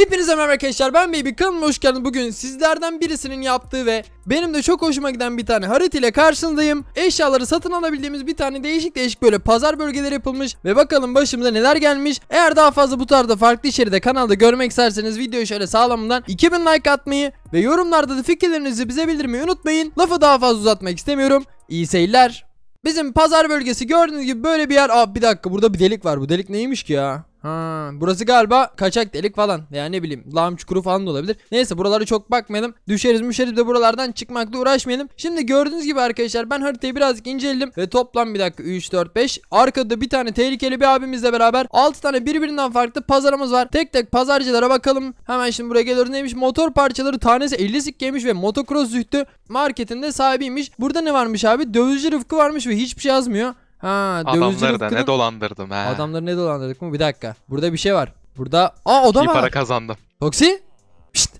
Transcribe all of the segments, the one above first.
Hepinize merhaba arkadaşlar ben Baby kanalıma hoş geldiniz. Bugün sizlerden birisinin yaptığı ve benim de çok hoşuma giden bir tane harita ile karşınızdayım. Eşyaları satın alabildiğimiz bir tane değişik değişik böyle pazar bölgeleri yapılmış ve bakalım başımıza neler gelmiş. Eğer daha fazla bu tarzda farklı içeride kanalda görmek isterseniz videoyu şöyle sağlamından 2000 like atmayı ve yorumlarda da fikirlerinizi bize bildirmeyi unutmayın. Lafı daha fazla uzatmak istemiyorum. İyi seyirler. Bizim pazar bölgesi gördüğünüz gibi böyle bir yer. Aa bir dakika burada bir delik var. Bu delik neymiş ki ya? Ha, burası galiba kaçak delik falan. Yani ne bileyim lağım çukuru falan da olabilir. Neyse buralara çok bakmayalım. Düşeriz müşeriz de buralardan çıkmakla uğraşmayalım. Şimdi gördüğünüz gibi arkadaşlar ben haritayı birazcık inceledim. Ve toplam bir dakika 3, 4, 5. Arkada bir tane tehlikeli bir abimizle beraber 6 tane birbirinden farklı pazarımız var. Tek tek pazarcılara bakalım. Hemen şimdi buraya geliyoruz. Neymiş? Motor parçaları tanesi 50 sikkeymiş ve motocross zühtü marketinde sahibiymiş. Burada ne varmış abi? Dövizci Rıfkı varmış ve hiçbir şey yazmıyor. Ha, Adamları da ne dolandırdım he. Adamları ne dolandırdık mı? Bir dakika. Burada bir şey var. Burada aa o da İyi var. para kazandım. Toksi? Pişt,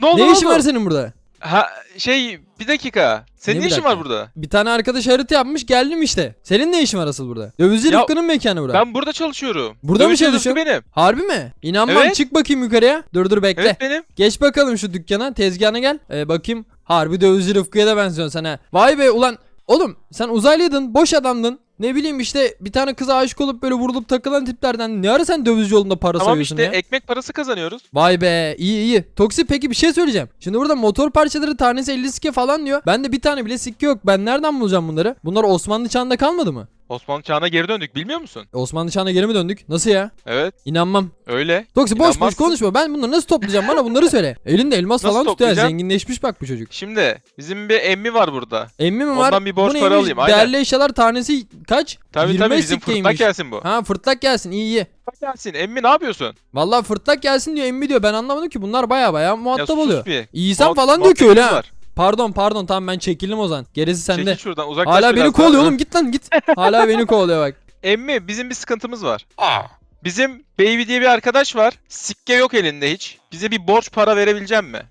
Ne oldu ne ne işin oldu? var senin burada? Ha şey bir dakika. Senin Ne ne, işin dakika? var burada? Bir tane arkadaş harita yapmış geldim işte. Senin ne işin var asıl burada? Dövizci Ya, Rıfkı'nın mekanı burada. Ben burada çalışıyorum. Burada mı Dövüşçü çalışıyorsun? Benim. Harbi mi? İnanmam Evet. çık bakayım yukarıya. Dur dur bekle. Evet benim. Geç bakalım şu dükkana tezgahına gel. Ee, bakayım. Harbi dövizci Rıfkı'ya da benziyorsun sen ha. Vay be ulan. Oğlum sen uzaylıydın boş adamdın. Ne bileyim işte bir tane kıza aşık olup böyle vurulup takılan tiplerden ne ara sen dövizci yolunda para Tamam sayıyorsun işte ya? ekmek parası kazanıyoruz. Vay be iyi iyi. Toksi peki bir şey söyleyeceğim. Şimdi burada motor parçaları tanesi 50 sikke falan diyor. Bende bir tane bile sikke yok. Ben nereden bulacağım bunları? Bunlar Osmanlı çağında kalmadı mı? Osmanlı çağına geri döndük bilmiyor musun? Osmanlı çağına geri mi döndük? Nasıl ya? Evet İnanmam. öyle. Toksi boş boş İnanmazsın. konuşma. Ben bunları nasıl toplayacağım? Bana bunları söyle. Elinde elmas Nasıl falan tutuyor. toplayacağım? Zenginleşmiş bak bu çocuk. Şimdi bizim bir emmi var burada. Emmi mi var? Ondan bir borç Bu para neymiş? alayım, aynen. Değerli eşyalar tanesi kaç? Tabii 25 tabii bizim sikkeymiş. fırtlak gelsin bu. Ha fırtlak gelsin iyi iyi. Fırtlak gelsin. Emmi ne yapıyorsun? Vallahi fırtlak gelsin diyor emmi diyor. Ben anlamadım ki bunlar baya baya Ya muhatap sus oluyor. bir. İyisen Muhat- falan diyor ki öyle ha. var. Pardon pardon tamam ben çekildim o zaman. Gerisi sende. Çekil şuradan uzaklaş Hala beni biraz kovalıyor oğlum git lan git. Hala beni kovalıyor bak. Emmi bizim bir sıkıntımız var. Bizim Baby diye bir arkadaş var. Sikke yok elinde hiç. Bize bir borç para verebilecek mi?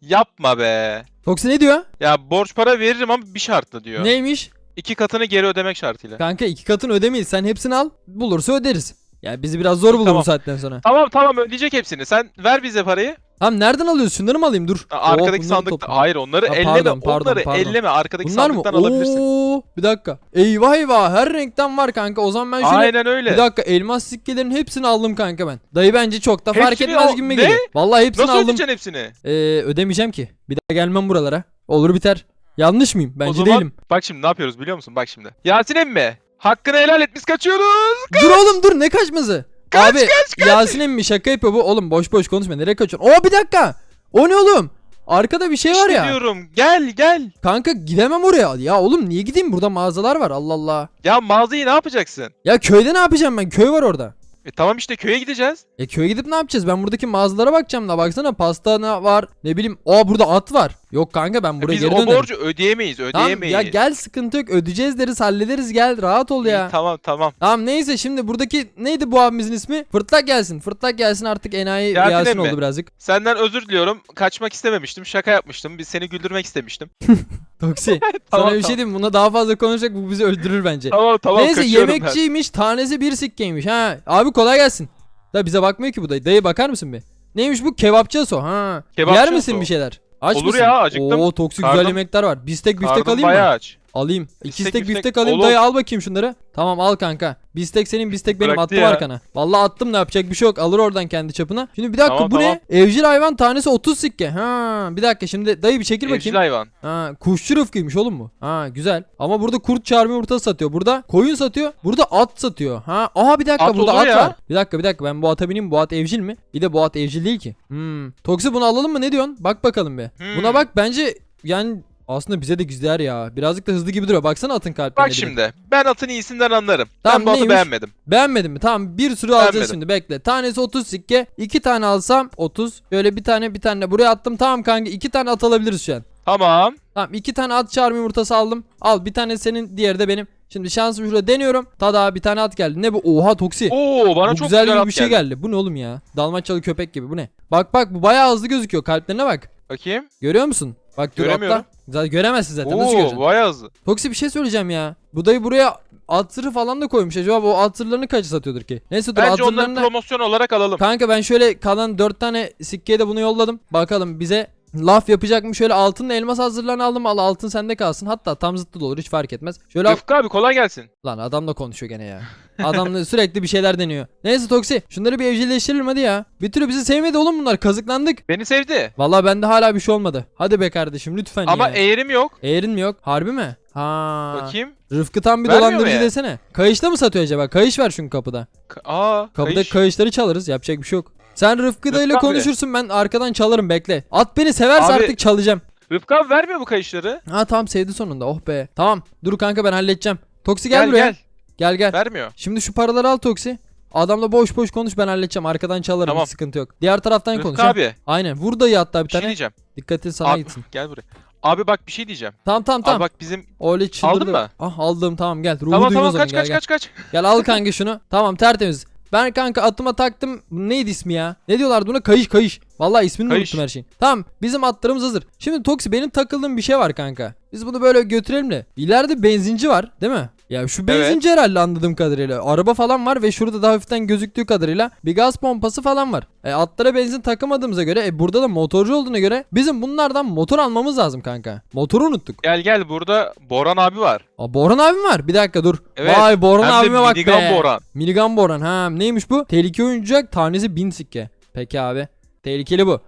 Yapma be. Toksi ne diyor? Ya borç para veririm ama bir şartla diyor. Neymiş? İki katını geri ödemek şartıyla. Kanka iki katını ödemeyiz. Sen hepsini al. Bulursa öderiz. Ya bizi biraz zor bulur bu Tamam. saatten sonra. Tamam tamam ödeyecek hepsini. Sen ver bize parayı. Tamam nereden alıyorsun? Şunları mı alayım? Dur. Aa, Arkadaki bunları sandıkta. topla. Hayır onları Ha, elleme. pardon, pardon, onları pardon. elleme. Arkadaki Bunlar mı? sandıktan alabilirsin. Oo, bir dakika. Eyvah eyvah her renkten var kanka. O zaman ben şöyle Aynen öyle. bir dakika elmas sikkelerin hepsini aldım kanka ben. Dayı bence çok da fark Hepsini etmez al- gibi Ne? geliyor. Vallahi hepsini Nasıl aldım. ödeyeceksin hepsini? Ee, ödemeyeceğim ki. Bir daha gelmem buralara. Olur biter. Yanlış mıyım? Bence zaman değilim. bak şimdi ne yapıyoruz biliyor musun? Bak şimdi. Yasin emmi. Hakkını helal et biz kaçıyoruz. Dur oğlum dur ne kaçması? Kaç, Abi Yasin emmi şaka yapıyor bu. Oğlum boş boş konuşma. Nereye kaçıyorsun? Oo bir dakika. O ne oğlum? Arkada bir şey var İşte ya. diyorum gel gel. Kanka gidemem oraya. Ya oğlum niye gideyim? Burada mağazalar var. Allah Allah. Ya mağazayı ne yapacaksın? Ya köyde ne yapacağım ben? Köy var orada. E tamam işte köye gideceğiz. E köye gidip ne yapacağız? Ben buradaki mağazalara bakacağım da baksana pasta ne var? Ne bileyim. Aa burada at var. Yok kanka ben buraya E biz geri o dönerim. borcu ödeyemeyiz Tamam ödeyemeyiz. ya gel sıkıntı yok. Ödeyeceğiz deriz hallederiz gel. Rahat ol İyi, ya. tamam tamam. Tamam neyse şimdi buradaki neydi bu abimizin ismi? Fırtlak gelsin. Fırtlak gelsin artık enayi Yasin Yasin oldu birazcık. Senden özür diliyorum. Kaçmak istememiştim. Şaka yapmıştım. Biz seni güldürmek istemiştim. Toksi. Tamam, Sana bir şey tamam. diyeyim mi? buna daha fazla konuşacak bu bizi öldürür bence. Tamam tamam Neyse kaçıyorum ben. yemekçiymiş tanesi bir sikkeymiş ha. Abi kolay gelsin. Da bize bakmıyor ki bu dayı. Dayı bakar mısın bir? Neymiş bu kebapçı o ha. Kebapçı Yer misin o. bir şeyler? Aç Olur mısın? ya, acıktım. Oo toksik Karnım- güzel yemekler var. Bistek biftek Karnım alayım mı? bayağı aç. Alayım. İki Bistek, stek biftek, alayım. olur. Dayı al bakayım şunları. Tamam al kanka. Bistek senin bistek benim Bıraktı attım ya. arkana. Vallahi attım ne yapacak bir şey yok. Alır oradan kendi çapına. Şimdi bir dakika Tamam, bu tamam. ne? Evcil hayvan tanesi 30 sikke. Ha bir dakika şimdi dayı bir çekil Evcil bakayım. hayvan. Ha kuşçu rıfkıymış oğlum bu. Ha güzel. Ama burada kurt çarmı yumurtası satıyor. Burada koyun satıyor. Burada at satıyor. Ha aha bir dakika At burada olur at ya. var. Bir dakika bir dakika ben bu ata bineyim. Bu at evcil mi? Bir de bu at evcil değil ki. Hmm. Toksi bunu alalım mı ne diyorsun? Bak bakalım be. Hmm. Buna bak bence yani aslında bize de güzel ya. Birazcık da hızlı gibi duruyor. Baksana atın kalplerine. Bak direkt. şimdi. Ben atın iyisinden anlarım. Tamam, ben bu atı beğenmedim. Beğenmedin mi? Tamam bir sürü alacağız Beğenmedim. şimdi bekle. Tanesi 30 sikke. 2 tane alsam 30. Böyle bir tane bir tane buraya attım. Tamam kanka 2 tane at alabiliriz şu an. Tamam. Tamam iki tane at çarmı yumurtası aldım. Al bir tane senin diğeri de benim. Şimdi şansım şurada deniyorum. Tada bir tane at geldi. Ne bu? Oha toksi. Oo bana bu çok güzel, güzel, bir şey geldi. geldi. Bu ne oğlum ya? Dalmaçyalı köpek gibi bu ne? Bak bak bu bayağı hızlı gözüküyor. Kalplerine bak. Bakayım. Görüyor musun? Bak dur Göremiyorum. atla. Zaten göremezsin zaten. Nasıl göreceksin? Oo bayağı hızlı. Toksi bir şey söyleyeceğim ya. Bu dayı buraya at zırhı falan da koymuş. Acaba bu at zırhlarını kaça satıyordur ki? Neyse dur Bence onları zırhlarını... promosyon olarak alalım. Kanka ben şöyle kalan 4 tane sikkeye de bunu yolladım. Bakalım bize laf yapacak mı? Şöyle altınla elmas hazırlarını aldım. Al altın sende kalsın. Hatta tam zıttı da olur hiç fark etmez. Şöyle Rıfkı abi kolay gelsin. Lan adam da konuşuyor gene ya. Adam da sürekli bir şeyler deniyor. Neyse Toksi şunları bir evcilleştirelim hadi ya. Bir türlü bizi sevmedi oğlum bunlar kazıklandık. Beni sevdi. Vallahi bende hala bir şey olmadı. Hadi be kardeşim lütfen Ama ya. eğerim yok. Eğrin mi yok? Harbi mi? Ha. Bakayım. Rıfkı tam bir Vermiyor dolandırıcı mu ya? desene. Kayışta mı satıyor acaba? Kayış ver çünkü kapıda. K- Aa Kapıda kayış. kayışları çalarız. Yapacak bir şey yok. Sen Rıfkı dayıyla Rıfkı abi. konuşursun ben arkadan çalarım bekle. At beni severse Abi- artık çalacağım. Rıfkı abi vermiyor bu kayışları. Ha tamam sevdi sonunda oh be. Tamam dur kanka ben halledeceğim. Toksi gel, buraya. gel. Gel gel. Vermiyor. Şimdi şu paraları al Toksi. Adamla boş boş konuş ben halledeceğim. Arkadan çalarım Tamam. hiç sıkıntı yok. Diğer taraftan Rıfkı konuş. ha. abi Aynen. Vur dayı hatta bir bir şey tane. diyeceğim. Dikkatin sana Abi, gitsin. gel buraya. Abi bak bir şey diyeceğim. Tamam tamam Abi tamam. bak bizim Öyle çıldırdı. Aldın mı? Ah aldım tamam gel. Ruhu tamam tamam kaç gel, kaç gel. kaç kaç. Gel al kanka şunu. Tamam tertemiz. Ben kanka atıma taktım. Neydi ismi ya? Ne diyorlardı buna? Kayış kayış. Vallahi ismini Kayış. unuttum her şeyin. Tamam bizim atlarımız hazır. Şimdi Toksi benim takıldığım bir şey var kanka. Biz bunu böyle götürelim de. İleride benzinci var değil mi? Ya şu Evet. benzinci herhalde anladığım kadarıyla. Araba falan var ve şurada da hafiften gözüktüğü kadarıyla bir gaz pompası falan var. E, atlara benzin takamadığımıza göre e, burada da motorcu olduğuna göre bizim bunlardan motor almamız lazım kanka. Motoru unuttuk. Gel gel burada Boran abi var. Aa, Boran abim var. Bir dakika dur. Evet, Vay Boran Hem abime bak minigun be. Boran. Minigun Boran ha neymiş bu? Tehlike oyuncak tanesi 1000 sikke. Peki abi. Tehlikeli bu.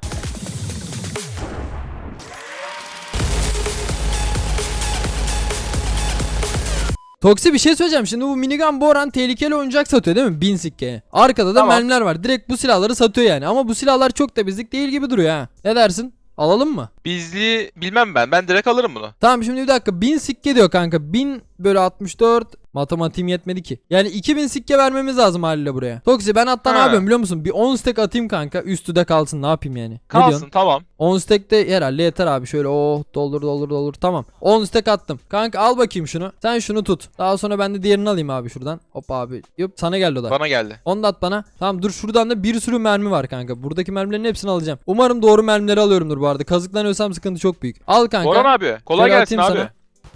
Toksi bir şey söyleyeceğim. Şimdi bu minigun Boran tehlikeli oyuncak satıyor değil mi? 1000 sikkeye. Arkada da Tamam. mermiler var. Direkt bu silahları satıyor yani. Ama bu silahlar çok da bizlik değil gibi duruyor ha. Ne dersin? Alalım mı? Bizli bilmem ben. Ben direkt alırım bunu. Tamam şimdi bir dakika 1000 sikke diyor kanka 1000 bölü 64 matematiğim yetmedi ki. Yani 2000 sikke vermemiz lazım haliyle buraya. Toksi ben hatta ne Ha. yapıyorum biliyor musun? Bir 10 stack atayım kanka üstü de kalsın ne yapayım yani. Ne Kalsın tamam. 10 stack de herhalde yeter abi şöyle oh doldur doldur doldur tamam. 10 stack attım. Kanka al bakayım şunu. Sen şunu tut. Daha sonra ben de diğerini alayım abi şuradan. Hop abi. Yup sana geldi o da. Bana geldi. Onu da at bana. Tamam dur şuradan da bir sürü mermi var kanka. Buradaki mermilerin hepsini alacağım. Umarım doğru mermileri alıyorumdur bu arada. Kazıklanıyorsam sıkıntı çok büyük. Al kanka. Boran abi kolay Şöyle gelsin abi. sana.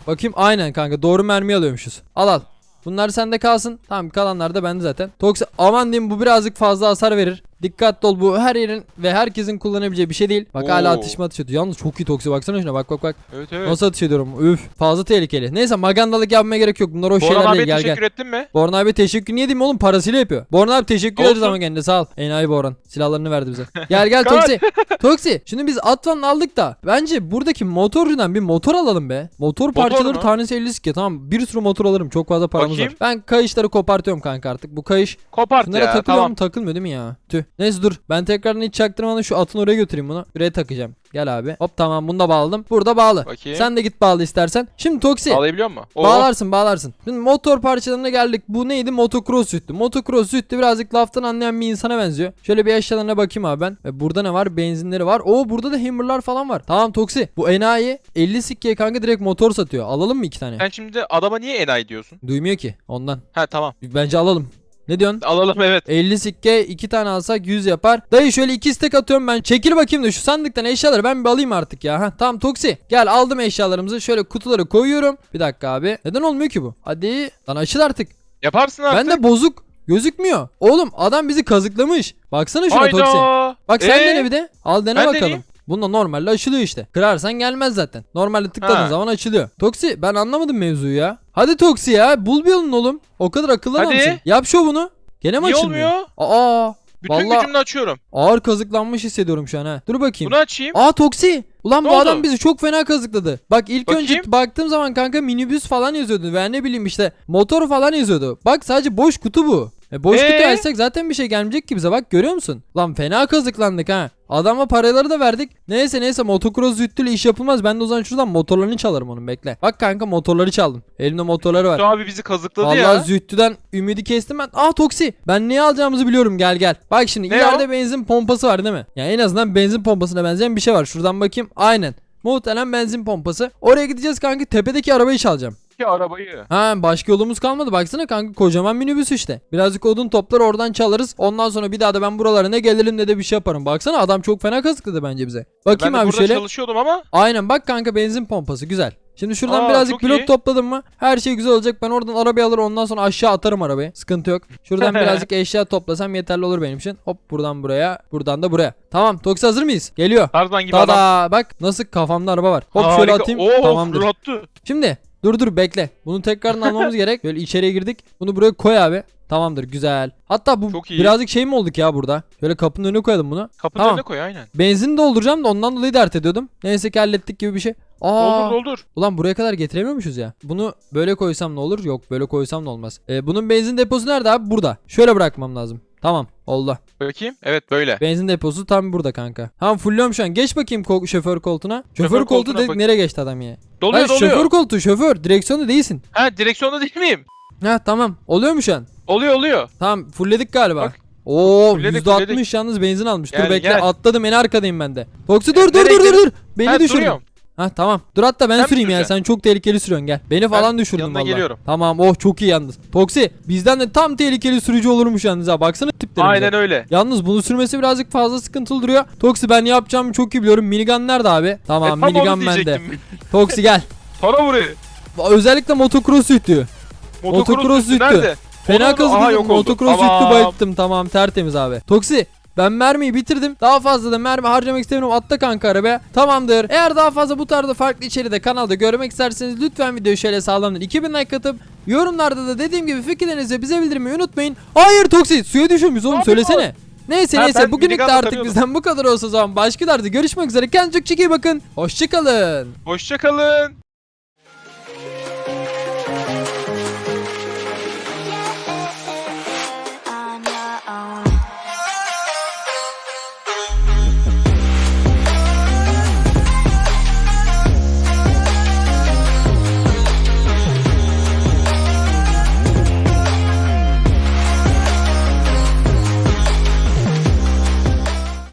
Bakayım aynen kanka doğru mermi alıyormuşuz. Al al. Bunlar sende kalsın. Tamam kalanlar da bende zaten. Toksi aman diyeyim bu birazcık fazla hasar verir. Dikkatli ol bu her yerin ve herkesin kullanabileceği bir şey değil. Bak hala Oo. atışma atış ediyor. Yalnız çok iyi Toksi baksana şuna bak bak bak. Evet evet. Nasıl atış ediyorum. Üf fazla tehlikeli. Neyse magandalık yapmaya gerek yok. Bunlar o Boran şeyler abi değil gel teşekkür gel. ettin mi? Boran abi teşekkür niye diyeyim oğlum parasıyla yapıyor. Boran abi teşekkür ederiz Olsun. ama kendine sağ ol. Enayi Boran silahlarını verdi bize. Gel gel Kaç. Toksi. Toksi şimdi biz Atvan'ı aldık da bence buradaki motorcudan bir motor alalım be. Motor parçaları mu? tanesi 50 sikke tamam bir sürü motor alırım çok fazla paramız Bakayım. var. Ben kayışları kopartıyorum kanka artık bu kayış. Kopart Şunlara ya takılıyor tamam. mu takılmıyor değil mi ya? Tüh. Neyse dur ben tekrardan hiç çaktırmadan şu atın oraya götüreyim bunu. Buraya takacağım. Gel abi. Hop tamam bunu da bağladım. Burada bağlı. Bakayım. Sen de git bağla istersen. Şimdi Toksi. Bağlayabiliyor musun? Oo. Bağlarsın bağlarsın. Şimdi motor parçalarına geldik. Bu neydi? Motocross süttü. Motocross süttü birazcık laftan anlayan bir insana benziyor. Şöyle bir eşyalarına bakayım abi ben. Ve burada ne var? Benzinleri var. Oo burada da hammerlar falan var. Tamam Toksi. Bu enayi 50 sikkeye kanka direkt motor satıyor. Alalım mı iki tane? Sen şimdi adama niye enayi diyorsun? Duymuyor ki ondan. Ha tamam. Bence alalım. Ne diyorsun? Alalım evet. 50 sikke 2 tane alsak 100 yapar. Dayı şöyle 2 stek atıyorum ben. Çekil bakayım da şu sandıktan eşyaları ben bir alayım artık ya. Ha, tamam Toksi. Gel aldım eşyalarımızı. Şöyle kutuları koyuyorum. Bir dakika abi. Neden olmuyor ki bu? Hadi. Lan açıl artık. Yaparsın artık. Ben de bozuk. Gözükmüyor. Oğlum adam bizi kazıklamış. Baksana şuna Toksi. Bak sen Ee? dene bir de. Al dene Ben bakalım. deneyeyim. Bunda normalde açılıyor işte. Kırarsan gelmez zaten. Normalde tıkladığın Ha. zaman açılıyor. Toksi ben anlamadım mevzuyu ya. Hadi Toksi ya. Bul bir yolunu oğlum. O kadar akıllı Hadi. Yap şovunu. Gene mi Niye açılmıyor? olmuyor? Aa. Bütün Vallahi- gücümle açıyorum. Ağır kazıklanmış hissediyorum şu an ha. Dur bakayım. Bunu açayım. Aa Toksi. Ulan Ne bu oldu? adam bizi çok fena kazıkladı. Bak ilk önce Bakayım. baktığım zaman kanka minibüs falan yazıyordu veya ne bileyim işte motor falan yazıyordu. Bak sadece boş kutu bu. E boş Ee? kutu açsak zaten bir şey gelmeyecek ki bize bak görüyor musun? Lan fena kazıklandık ha. Adama paraları da verdik. Neyse neyse motocross züttüyle iş yapılmaz. Ben de o zaman şuradan motorlarını çalarım onun bekle. Bak kanka motorları çaldım. Elimde motorları var. Şu abi bizi kazıkladı Vallahi ya. Zühtü'den ümidi kestim ben. Aa Toksi. Ben neyi alacağımızı biliyorum gel gel. Bak şimdi Ne ileride benzin pompası var değil mi? Yani en azından benzin pompasına benzeyen bir şey var. Şuradan bakayım. Aynen. Muhtemelen benzin pompası. Oraya gideceğiz kanka tepedeki arabayı çalacağım. Ki arabayı. Ha başka yolumuz kalmadı. Baksana kanka kocaman minibüs işte. Birazcık odun toplar oradan çalarız. Ondan sonra bir daha da ben buralara ne gelirim ne de bir şey yaparım. Baksana adam çok fena kazıkladı bence bize. Ben Bakayım de abi burada şöyle. çalışıyordum ama Aynen bak kanka benzin pompası güzel. Şimdi şuradan Aa, birazcık blok iyi. topladım mı her şey güzel olacak. Ben oradan arabayı alır ondan sonra aşağı atarım arabayı. Sıkıntı yok. Şuradan birazcık eşya toplasam yeterli olur benim için. Hop buradan buraya buradan da buraya. Tamam Toksi hazır mıyız? Geliyor. Tarzan gibi adam. Tada bak nasıl kafamda araba var. Hop şöyle Harika. atayım Oo, tamamdır. fırlattı. Şimdi dur dur bekle. Bunu tekrardan almamız gerek. Böyle içeriye girdik. Bunu buraya koy abi. Tamamdır güzel. Hatta bu Çok iyi. birazcık şey mi olduk ya burada? Şöyle kapının önüne koyalım bunu. Kapının Tamam. önüne koy aynen. Benzin dolduracağım da ondan dolayı dert ediyordum. Neyse ki hallettik gibi bir şey. Aa, Doldur doldur. Ulan buraya kadar getiremiyormuşuz ya. Bunu böyle koysam ne olur? Yok böyle koysam ne olmaz. Ee, bunun benzin deposu nerede abi? Burada. Şöyle bırakmam lazım. Tamam oldu. Bakayım. Evet böyle. Benzin deposu tam burada kanka. Tamam fullüyorum şu an. Geç bakayım ko- şoför koltuğuna. Şoför, Şoför koltuğu koltuğuna dedik bak- nereye geçti adam ya? Doluyor Hayır, doluyor. şoför koltuğu şoför. Direksiyonda değilsin. Ha direksiyonda değil miyim? Ha tamam. Oluyor mu şu an? Oluyor oluyor. Tamam fullledik galiba. Bak. Oo Fullledik, %60 fullledik. yalnız benzin almış. dur Gel, bekle gel. atladım en arkadayım ben de. Toksi dur dur nereye dur dur gidelim? dur. Beni Ha, düşürdün. duruyorum. Ha tamam. Dur hatta ben Sen süreyim ya. Sen çok tehlikeli sürüyorsun gel. Beni falan düşürdün valla. geliyorum. Tamam oh çok iyi yalnız. Toksi bizden de tam tehlikeli sürücü olurmuş yalnız ha. Baksana tiplerimize. Aynen öyle. Yalnız bunu sürmesi birazcık fazla sıkıntılı duruyor. Toksi ben ne yapacağımı çok iyi biliyorum. Minigun nerede abi? E, Tamam tam onu minigun bende. Toksi gel. Para burayı. Özellikle motocross üstü. Motocross üstü üstü. Nerede? Fena oldu. Motocross Tamam. üstü bayılttım. Tamam tertemiz abi. Toksi ben mermiyi bitirdim. Daha fazla da mermi harcamak istemiyorum. Atla kanka arabaya. Tamamdır. Eğer daha fazla bu tarzda farklı içeride kanalda görmek isterseniz lütfen videoyu şöyle sağlamdır. 2000 like atıp yorumlarda da dediğim gibi fikirlerinizi bize bildirmeyi unutmayın. Hayır Toksi suya düşürmüş oğlum söylesene. Neyse Ha, neyse ben bugünlük de artık bizden bu kadar olsa o zaman başka derde görüşmek üzere. Kendinize çok iyi bakın. Hoşçakalın. Hoşçakalın.